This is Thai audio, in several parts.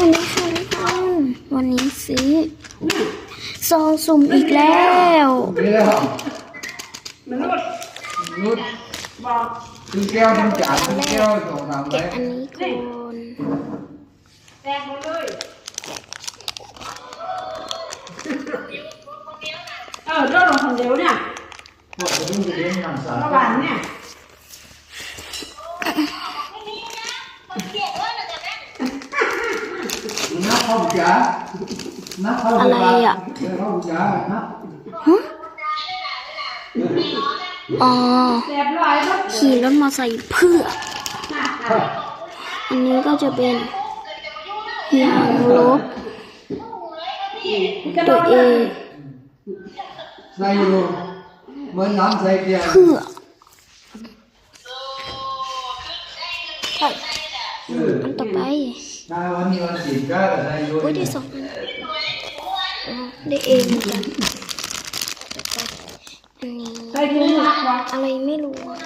วัสดีค่ะทุกคนวันนี้ซื้อซองสุ่มอีกแล้วนี่แล้วมนุษย์นุชบอกคือแก้วทั้งจานทั้งแก้วสองสามใบแกะอันนี้ก่อนแตกหมดเลยเออเจ้าหลงคนเดียวเนี่ยพวกจะดูจะเลี้ยงน้ำสาระหว่างเนี่ย น้าเข้าจ้าน้าเข้าจ้าเข้าจ้านะฮะอ๋อแตกลอยก็ขี่รถมอเตอร์ไซค์เพื่อหนักอันนี้ก็จะเป็นยางลบกระโดตัวดเอเลยงใส่อยู่เหมือนน้ำใส่เกลือเพื่อใช่เอออันต่อไป ถ้าวันนี้วันจีนก็ใส่อยู่อุ้ยได้สองอันอ๋อได้เองเหมือนกันอันนี้ใส่ถุงหนักวะอะไรไม่รู้อะ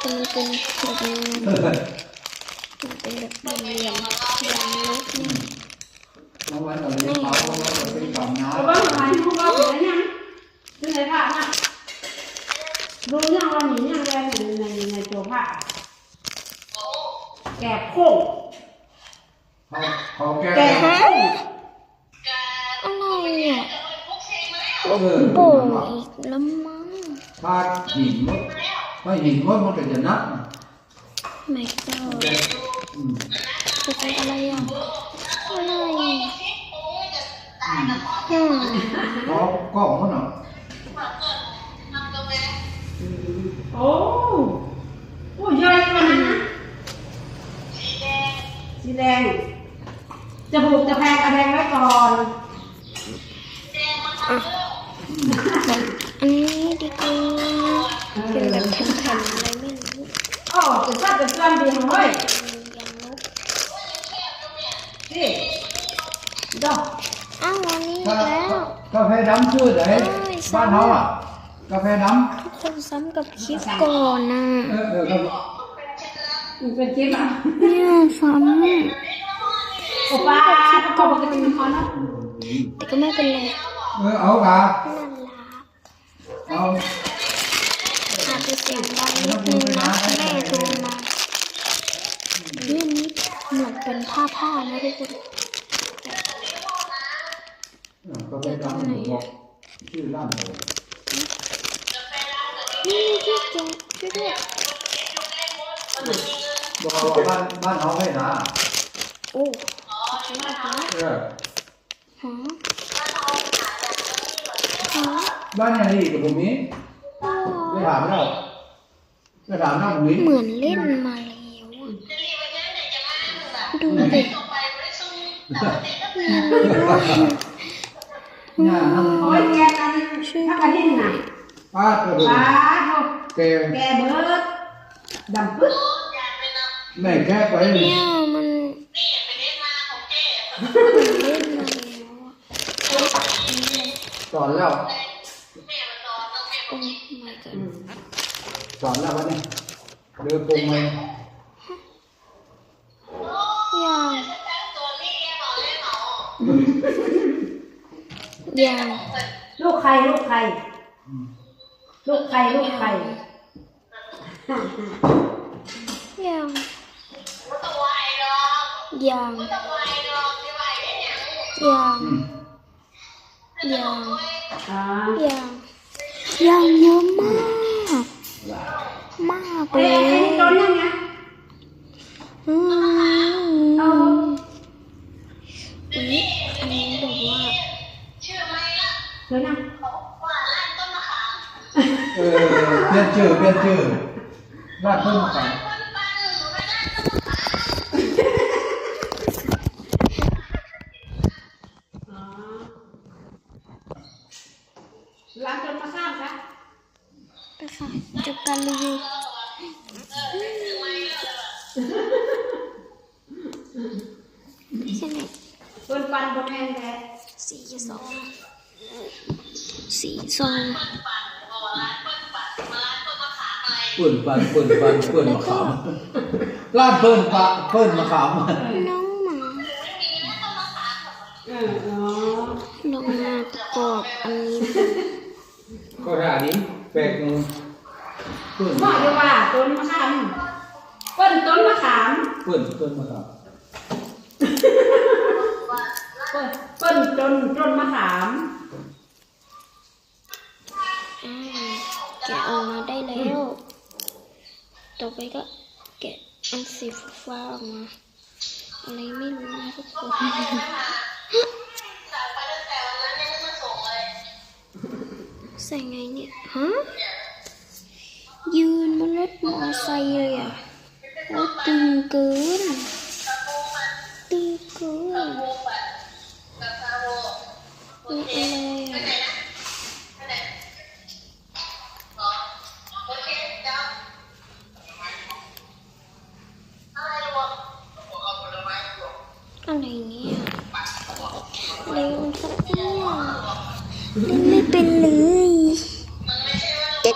แต่มันเป็นแบบนี้มันเป็นแบบเหลี่ยมๆยางลบเนี่ยบางวันเราเลี้ยงเขาบางวันเราเป็นกล่องน้เอาไว้ทำไมทุกคนเห็นยังเป็นไรผ้านะดูยังเราหนียังแรงในในในตัวผ้าแกะโค้งำเขาเขาแก้แกะวโค้งอะไรอะเออโป่งอีกแล้วมั้งถ้ จะนักไม่เจ้าอืมจะเป็นอะไรอะอะไรอืมเขากล้องมันเนาะโอ้โอ้ยายมันนะสีแดงจะผูกจะแพงอะแพงไว้ก่อนอันนี้ดีกว่าเป็นแบบแผ่นๆอะไรไม่รู้โอ้จะชอบจะเสื่อมดีของเฮ้ยยางลบนี่ดอกอ้าวอันนี้อีถ้ากแล้วกาแฟดำชื่อไหนบ้านเขาอะกาแฟดทุกคนซ้ำกับคลิปก่อนนะำเออเออครับมันเป็นคลิปอะเนี่ยซ้ โอป้าเขาบอกว่าจะเป็นคอนนะแต่ก็ไม่เป็นไรเออเอาค่ะนั่นละเอาอาจจะเสียงดังนิดนึงนะแม่โทรมาเรื่องนี้เหมือนเป็นผ้าผ้านะทุกคนกาแฟดอกชื่อร้านเลยนี่ที่แกช่วยด้วยบอกว่าบ้านบ้านเขาให้นะโอ้ ขอบคุณมากนะเออฮะฮะบ้านอย่างนี้กับผมนี้โอ้ไม่ถามแล้วไม่ถา แล้วอะสอนแล้วโอ้ my god สอนแล้ววันนี้เดินปรุงไหมยังยังลูกใครลูกใคร ลูกใครลูกใครยังยังยังอืมยังอ่ายังยังเยอะมากมากเลเอ้ยยไอ้โดนยังไงอืมเอา อุ๊ยอันนี้แบบว่าเดี๋ยวนะ เออเปลี่ยนชื่อเปลี่ยนชื่อลาดเพิ่มไป อ๋อ ร้านจนมาข้ามคะไปค่ะจบการรีวิวใช่ไหมเปิ้นปันบนแห้งแท้สี่ซองสี่ซองเปิ่นปันเปิ่นปันเปิ่นมะขามลาดเปิ่นปะเปิ่นมะขามน้องหมาออ๋อลงมาประกอบอันนี้ ก็รานี้แปลกมือเพื่อนเหมาะอยู่ว่าต้นมะขามเปิ้นต้นมะขามเพื่อนต้นมะขามเปิ้นเปิ้นต้นต้นมะขามอ่าแกะออกมาได้แล้วต่อไปก็แกะอันสีฟ้าๆออกมาอะไรไม่รู้นะทุกคน ใส่ไงเนี่ยฮะยืนบนรถมอไซค์เลยอ่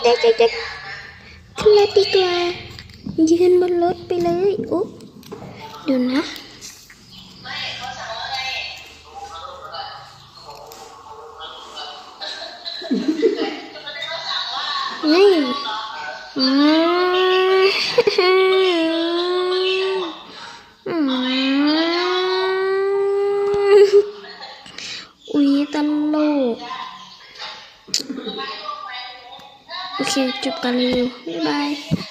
เด็กเด็กเด็กขึ้นรถดีกว่ายืนบนรถไปเลยอุ๊บเดี๋ยวนะนี่อืม อืมอุ๊ยตลก โอเคจบ